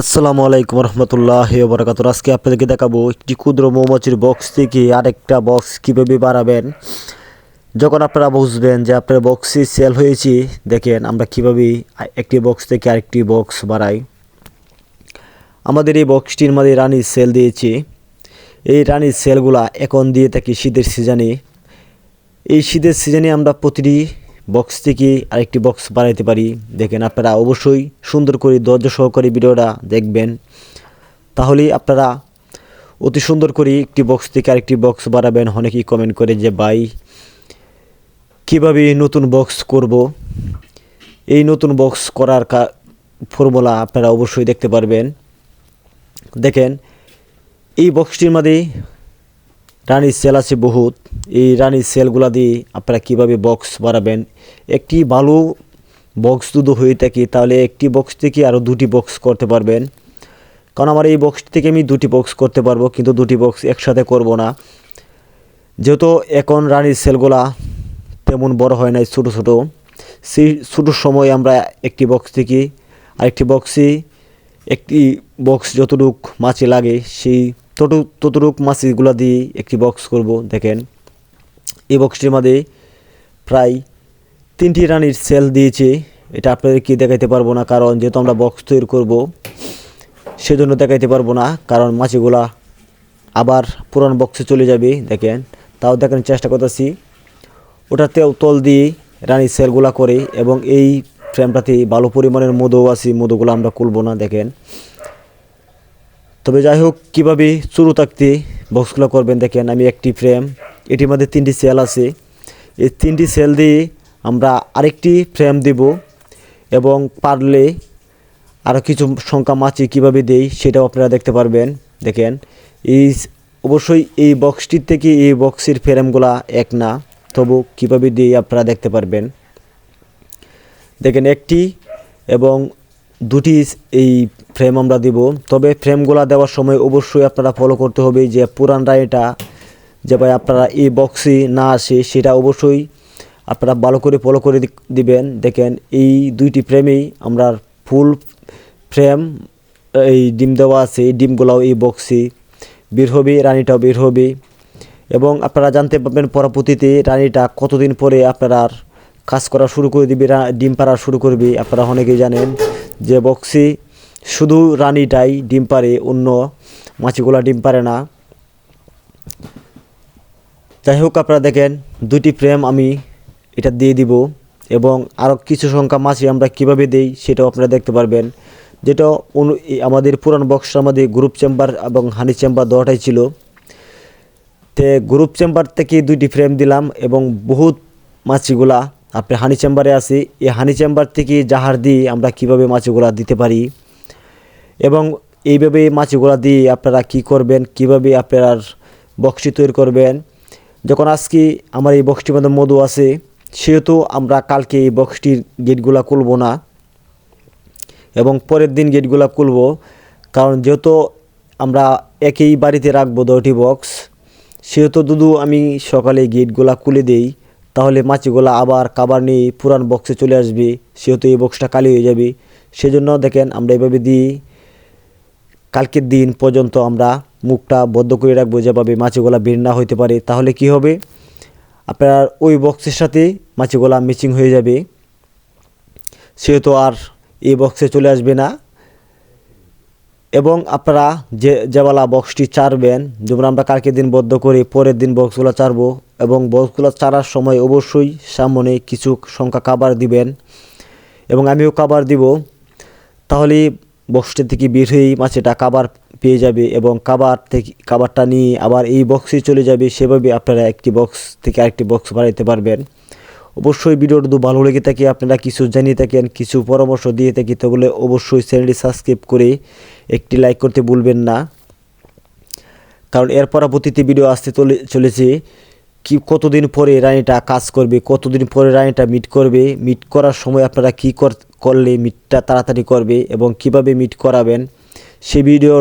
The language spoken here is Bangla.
আসসালামু আলাইকুম রহমতুল্লাহ বরকাত আজকে আপনাদেরকে দেখাবো একটি ক্ষুদ্র মৌমাছির বক্স থেকে আরেকটা বক্স কীভাবে বাড়াবেন। যখন আপনারা বুঝবেন যে আপনার বক্সই সেল হয়েছে, দেখেন আমরা কীভাবে একটি বক্স থেকে আরেকটি বক্স বাড়াই। আমাদের এই বক্সটির মধ্যে রানীর সেল দিয়েছি। এই রানীর সেলগুলা এখন দিয়ে থাকি শীতের সিজনে এই শীতের সিজনে আমরা প্রতিটি বক্স থেকে আরেকটি বক্স বানাইতে পারি। দেখেন আপনারা অবশ্যই সুন্দর করে ধৈর্য সহকারে ভিডিওটা দেখবেন। তাহলে আপনারা অতি সুন্দর করে একটি বক্স থেকে আরেকটি বক্স বানাবেন। অনেকেই কমেন্ট করে যে, ভাই, কীভাবে নতুন বক্স করব? এই নতুন বক্স করার ফর্মুলা আপনারা অবশ্যই দেখতে পারবেন। দেখেন, এই বক্সটির মধ্যে রানির সেল আছে বহুত। এই রানির সেলগুলা দিয়ে আপনারা কীভাবে বক্স বাড়াবেন একটি ভালো বক্স দুধ হয়ে থাকে, তাহলে একটি বক্স থেকে আরও দুটি বক্স করতে পারবেন। কারণ আমার এই বক্স থেকে আমি দুটি বক্স করতে পারব, কিন্তু দুটি বক্স একসাথে করব না। যেহেতু এখন রানির সেলগুলা তেমন বড় হয় নাই, ছোটো ছোটো। সেই ছোটো সময় আমরা একটি বক্স থেকে আরেকটি বক্সে একটি বক্স যতটুক মাছে লাগে, সেই তত ততটুক মাছিগুলো দিয়ে একটি বক্স করব, দেখেন। এই বক্সটির মধ্যে প্রায় তিনটি রানির সেল দিয়েছে। এটা আপনাদেরকে দেখাইতে পারব না, কারণ যেহেতু আমরা বক্স তৈরি করব, সেজন্য দেখাইতে পারব না, কারণ মাছিগুলা আবার পুরান বক্সে চলে যাবে, দেখেন। তাও দেখেন চেষ্টা করতেছি। ওটাতেও তল দিয়ে রানির সেলগুলা করে, এবং এই ফ্রেমটাতে ভালো পরিমাণের মধু আছে, মধুগুলো আমরা খুলবো না, দেখেন। তবে যাই হোক কীভাবে শুরু থাকতে বক্সগুলো করবেন দেখেন, আমি একটি ফ্রেম, এটির মধ্যে তিনটি সেল আছে। এই তিনটি সেল দিয়ে আমরা আরেকটি ফ্রেম দেব এবং পারলে আরও কিছু সংখ্যা মাছি কীভাবে দেই সেটাও আপনারা দেখতে পারবেন। দেখেন, এই অবশ্যই এই বক্সটির থেকে এই বক্সের ফ্রেমগুলা এক না, তবু কীভাবে দিই আপনারা দেখতে পারবেন। দেখেন, একটি এবং দুটি এই ফ্রেম আমরা দিব। তবে ফ্রেমগুলো দেওয়ার সময় অবশ্যই আপনারা ফলো করতে হবে যে পুরান রায়টা, যে ভাই আপনারা এই বক্সে না আসে, সেটা অবশ্যই আপনারা ভালো করে ফলো করে দিবেন। দেখেন এই দুইটি ফ্রেমেই আমরা ফুল ফ্রেম এই ডিম দেওয়া আছে, এই ডিমগুলাও এই বক্সে বের হবে, রানিটাও বের হবে। এবং আপনারা জানতে পারবেন পরবর্তীতে রানিটা কতদিন পরে আপনারা কাজ করা শুরু করে দিবে ডিম পাড়া শুরু করবে, আপনারা অনেকেই জানেন। যে বক্সে শুধু রানিটাই ডিম পারে অন্য মাছিগুলা ডিম পারে না। যাই হোক, আপনারা দেখেন দুটি ফ্রেম আমি এটা দিয়ে দিব এবং আরও কিছু সংখ্যা মাছি আমরা কীভাবে দেই সেটাও আপনারা দেখতে পারবেন। যেটা অনু আমাদের পুরান বক্সটার মধ্যে গ্রুপ চেম্বার এবং হানি চেম্বার দেওয়াটাই ছিল। তে গ্রুপ চেম্বার থেকে দুইটি ফ্রেম দিলাম এবং বহুত মাছিগুলা আপনি হানি চেম্বারে আছি, এই হানি চেম্বার থেকে জাহার দিয়ে আমরা কীভাবে মাছিগুলা দিতে পারি? এবং এইভাবে মাছিগুলা দিয়ে আপনারা কি করবেন? কীভাবে আপনার বক্সটি তৈরি করবেন? যখন আজকে আমার এই বক্সটির মধ্যে মধু আছে, সেহেতু আমরা কালকে এই বক্সটির গেটগুলা খুলব না। এবং পরের দিন গেটগুলা খুলব, কারণ যেহেতু আমরা একই বাড়িতে রাখব দশটি বক্স, সেহেতু দুদু আমি সকালে গেটগুলা খুলে দেই। তাহলে মাছিগুলো আবার কাবার নিয়ে পুরান বক্সে চলে আসবে, সেহেতু এই বক্সটা কালি হয়ে যাবে। সেজন্য দেখেন আমরা এভাবে দিই, কালকের দিন পর্যন্ত আমরা মুখটা বদ্ধ করে রাখব যেভাবে মাছিগুলা বের না হইতে পারে। তাহলে কি হবে? আপনার ওই বক্সের সাথে মাছিগুলা মিচিং হয়ে যাবে। সেহেতু আর এই বক্সে চলে আসবে না। এবং আপনারা যে, যেবেলা বক্সটি চারবেন যেমন আমরা কালকের দিন বদ্ধ করে পরের দিন বক্সগুলো চারবো এবং বক্সগুলো চারার সময় অবশ্যই সামনে কিছু সংখ্যা কাবার দিবেন। এবং আমিও কাবার দিব। তাহলে বক্সটি থেকে বের হয়েই মাছেটা কাবার পেয়ে যাবে এবং কাবার থেকে কাবারটা নিয়ে আবার এই বক্সে চলে যাবে। সেভাবে আপনারা একটি বক্স থেকে আরেকটি বক্স বানাইতে পারবেন। অবশ্যই ভিডিওটা তো ভালো লেগে থাকে, আপনারা কিছু জানিয়ে থাকেন, কিছু পরামর্শ দিয়ে থাকি, তাহলে অবশ্যই চ্যানেলটি সাবস্ক্রাইব করে একটি লাইক করতে ভুলবেন না। কারণ এর পরবর্তীতে ভিডিও আসতে চলে, চলেছে। কি কতদিন পরে রানিটা কাজ করবে, কতদিন পরে রানিটা মিট করবে মিট করার সময় আপনারা কী করলে মিটটা তাড়াতাড়ি করবে এবং কীভাবে মিট করাবেন, সে ভিডিওটা